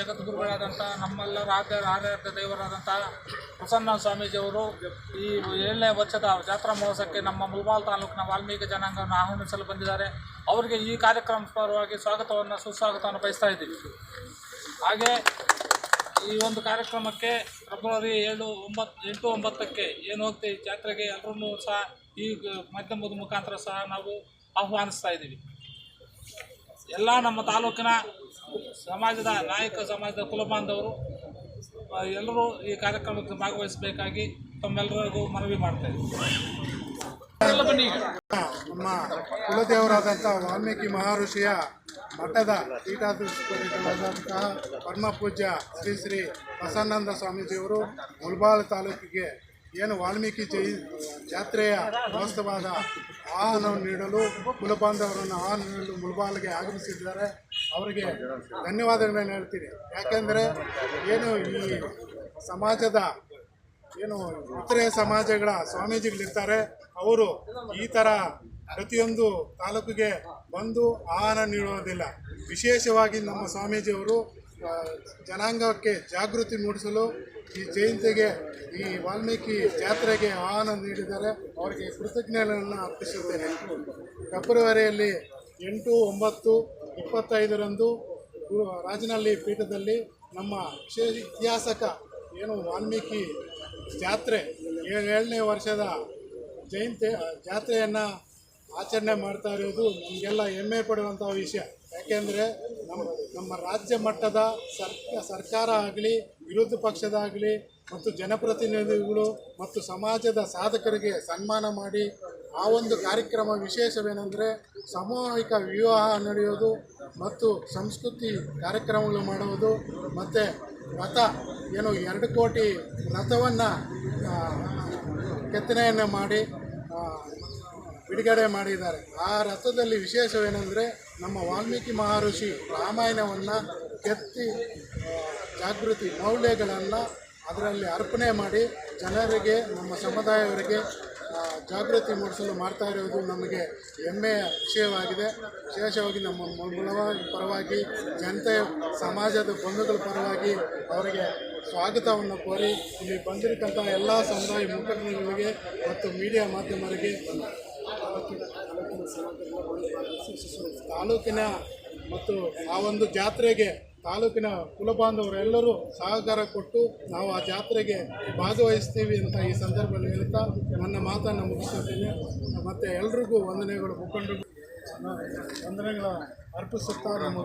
ಜಗದ್ಗುರುಗಳಾದಂಥ ನಮ್ಮೆಲ್ಲರ ಆದ್ಯ ಆರಾಧ್ಯ ದೇವರಾದಂಥ ಪ್ರಸನ್ನ ಸ್ವಾಮೀಜಿಯವರು ಈ ಏಳನೇ ವರ್ಷದ ಜಾತ್ರಾ ಮಹೋತ್ಸವಕ್ಕೆ ನಮ್ಮ ಮುಲ್ಬಾಲ್ ತಾಲೂಕಿನ ವಾಲ್ಮೀಕಿ ಜನಾಂಗವನ್ನು ಆಹ್ವಾನಿಸಲು ಬಂದಿದ್ದಾರೆ. ಅವರಿಗೆ ಈ ಕಾರ್ಯಕ್ರಮ ಪರವಾಗಿ ಸ್ವಾಗತವನ್ನು ಸುಸ್ವಾಗತವನ್ನು ಬಯಸ್ತಾ ಇದ್ದೀವಿ. ಹಾಗೆ ಈ ಒಂದು ಕಾರ್ಯಕ್ರಮಕ್ಕೆ ಫೆಬ್ರವರಿ ಏಳು ಒಂಬತ್ತು ಎಂಟು ಒಂಬತ್ತಕ್ಕೆ ಏನು ಹೋಗ್ತೀವಿ ಜಾತ್ರೆಗೆ ಎಲ್ಲರೂ ಸಹ ಈ ಗ- ಮಾಧ್ಯಮದ ಮುಖಾಂತರ ಸಹ ನಾವು ಆಹ್ವಾನಿಸ್ತಾ ಇದ್ದೀವಿ ಎಲ್ಲ ನಮ್ಮ ತಾಲೂಕಿನ ಸಮಾಜದ ನಾಯಕ, ಸಮಾಜದ ಕುಲಬಾಂಧವರು ಎಲ್ಲರೂ ಈ ಕಾರ್ಯಕ್ರಮಕ್ಕೆ ಭಾಗವಹಿಸಬೇಕಾಗಿ ತಮ್ಮೆಲ್ಲರಿಗೂ ಮನವಿ ಮಾಡ್ತಾ ಇದ್ದೀವಿ ಈಗ. ನಮ್ಮ ಕುಲದೇವರಾದಂಥ ವಾಲ್ಮೀಕಿ ಮಹರ್ಷಿಯ ಮಠದ ಪೀಠಾಧಿಪತಿಗಳಾದಂತಹ ಪರಮ ಪೂಜ್ಯ ಶ್ರೀ ಶ್ರೀ ಬಸವಾನಂದ ಸ್ವಾಮೀಜಿಯವರು ಮುಲ್ಬಾಲ್ ತಾಲೂಕಿಗೆ ಏನು ವಾಲ್ಮೀಕಿ ಜೈ ಜಾತ್ರೆಯ ಮಹೋತ್ಸವದ ಆಹ್ವಾನವನ್ನು ನೀಡಲು ಕುಲಬಾಂಧವರನ್ನು ಆಹ್ವಾನ ನೀಡಲು ಮುಲ್ಬಾಲ್ಗೆ ಆಗಮಿಸಿದ್ದಾರೆ. ಅವರಿಗೆ ಧನ್ಯವಾದಗಳನ್ನು ಹೇಳ್ತೀನಿ. ಯಾಕೆಂದರೆ ಏನು ಈ ಸಮಾಜದ ಏನು ಇತರೆ ಸಮಾಜಗಳ ಸ್ವಾಮೀಜಿಗಳಿರ್ತಾರೆ, ಅವರು ಈ ಥರ ಪ್ರತಿಯೊಂದು ತಾಲೂಕಿಗೆ ಬಂದು ಆಹ್ವಾನ ನೀಡುವುದಿಲ್ಲ ವಿಶೇಷವಾಗಿ ನಮ್ಮ ಸ್ವಾಮೀಜಿಯವರು ಜನಾಂಗಕ್ಕೆ ಜಾಗೃತಿ ಮೂಡಿಸಲು ಈ ಜಯಂತಿಗೆ ಈ ವಾಲ್ಮೀಕಿ ಜಾತ್ರೆಗೆ ಆಹ್ವಾನ ನೀಡಿದ್ದಾರೆ. ಅವರಿಗೆ ಕೃತಜ್ಞತೆಯನ್ನು ಅರ್ಪಿಸುತ್ತೇನೆ. ಫೆಬ್ರವರಿಯಲ್ಲಿ ಎಂಟು, ಒಂಬತ್ತು, ಇಪ್ಪತ್ತೈದರಂದು ರಾಜನಹಳ್ಳಿ ಪೀಠದಲ್ಲಿ ನಮ್ಮ ವಿಶೇಷ ಇತಿಹಾಸಕ ಏನು ವಾಲ್ಮೀಕಿ ಜಾತ್ರೆ ಏಳನೇ ವರ್ಷದ ಜಯಂತಿ ಜಾತ್ರೆಯನ್ನು ಆಚರಣೆ ಮಾಡ್ತಾ ಇರೋದು. ನಮಗೆಲ್ಲ ಹೆಮ್ಮೆ ಪಡುವಂಥ ವಿಷಯ. ಯಾಕೆಂದರೆ ನಮ್ಮ ನಮ್ಮ ರಾಜ್ಯ ಮಟ್ಟದ ಸರ್ಕ, ಸರ್ಕಾರ ಆಗಲಿ, ವಿರೋಧ ಪಕ್ಷದಾಗಲಿ ಮತ್ತು ಜನಪ್ರತಿನಿಧಿಗಳು ಮತ್ತು ಸಮಾಜದ ಸಾಧಕರಿಗೆ ಸನ್ಮಾನ ಮಾಡಿ ಆ ಒಂದು ಕಾರ್ಯಕ್ರಮ ವಿಶೇಷವೇನೆಂದರೆ ಸಾಮೂಹಿಕ ವಿವಾಹ ನಡೆಯೋದು ಮತ್ತು ಸಂಸ್ಕೃತಿ ಕಾರ್ಯಕ್ರಮಗಳು ಮಾಡುವುದು ಮತ್ತು ರಥ, ಏನು ಎರಡು ಕೋಟಿ ರಥವನ್ನು ಕೆತ್ತನೆಯನ್ನು ಮಾಡಿ ಬಿಡುಗಡೆ ಮಾಡಿದ್ದಾರೆ. ಆ ರಥದಲ್ಲಿ ವಿಶೇಷವೇನೆಂದರೆ ನಮ್ಮ ವಾಲ್ಮೀಕಿ ಮಹರ್ಷಿ ರಾಮಾಯಣವನ್ನು ಕೆತ್ತಿ ಜಾಗೃತಿ ಮೌಲ್ಯಗಳನ್ನು ಅದರಲ್ಲಿ ಅರ್ಪಣೆ ಮಾಡಿ ಜನರಿಗೆ, ನಮ್ಮ ಸಮುದಾಯವರಿಗೆ ಜಾಗೃತಿ ಮೂಡಿಸಲು ಮಾಡ್ತಾ ಇರುವುದು ನಮಗೆ ಹೆಮ್ಮೆಯ ವಿಷಯವಾಗಿದೆ. ವಿಶೇಷವಾಗಿ ನಮ್ಮ ಮೂಲವಾಗಿ ಪರವಾಗಿ, ಜನತೆ, ಸಮಾಜದ ಬಂಧುಗಳ ಪರವಾಗಿ ಅವರಿಗೆ ಸ್ವಾಗತವನ್ನು ಕೋರಿ ಇಲ್ಲಿ ಬಂದಿರತಕ್ಕಂಥ ಎಲ್ಲ ಸಮುದಾಯ ಮುಖಂಡರುಗಳಿಗೆ ಮತ್ತು ಮೀಡಿಯಾ ಮಾಧ್ಯಮರಿಗೆ ತಾಲೂಕಿನ ಮತ್ತು ಆ ಒಂದು ಜಾತ್ರೆಗೆ ತಾಲೂಕಿನ ಕುಲಬಾಂಧವರೆಲ್ಲರೂ ಸಹಕಾರ ಕೊಟ್ಟು ನಾವು ಆ ಜಾತ್ರೆಗೆ ಭಾಗವಹಿಸ್ತೀವಿ ಅಂತ ಈ ಸಂದರ್ಭದಲ್ಲಿ ಹೇಳ್ತಾ ನನ್ನ ಮಾತನ್ನು ಮುಗಿಸುತ್ತೇನೆ. ಮತ್ತು ಎಲ್ರಿಗೂ ವಂದನೆಗಳು, ಮುಖಂಡರು. ವಂದನೆಗಳ ಅರ್ಪಿಸುತ್ತಾ ನಮ್ಮ